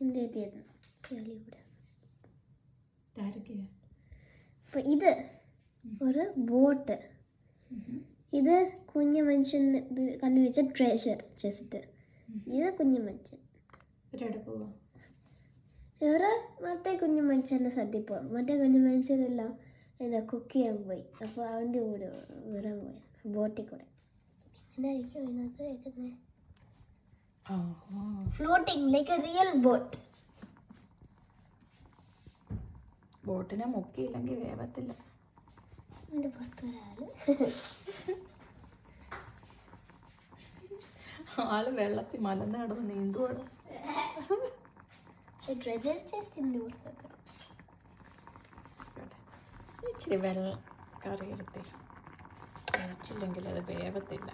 കേളിവിടെ ഇത് ഒരു ബോട്ട്. ഇത് കുഞ്ഞു മനുഷ്യൻ ഇത് കണ്ടുപിടിച്ച ട്രഷർ ചെസ്റ്റ് ഇത് കുഞ്ഞു മനുഷ്യൻ. വേറെ മറ്റേ കുഞ്ഞു മനുഷ്യന്റെ സദ്യ പോകും മറ്റേ കുഞ്ഞു മനുഷ്യരെല്ലാം എന്താ കുക്ക് ചെയ്യാൻ പോയി. അപ്പോൾ അവന്റെ കൂടെ വരാൻ പോയി. ബോട്ടിൽ കൂടെ. എന്നായിരിക്കും അതിനകത്ത് വെക്കുന്നത് floating like a real boat ബോട്ടിനെ മുക്കിയില്ലെങ്കിൽ വേവത്തില്ല. എന്റെ പുസ്തകം ആൾ വെള്ളത്തിൽ മലന്ന് കിടന്ന് നീന്തുവാണ്. ഇച്ചിരി വെള്ളം കറി എടുത്തി വെച്ചില്ലെങ്കിൽ അത് വേവത്തില്ല.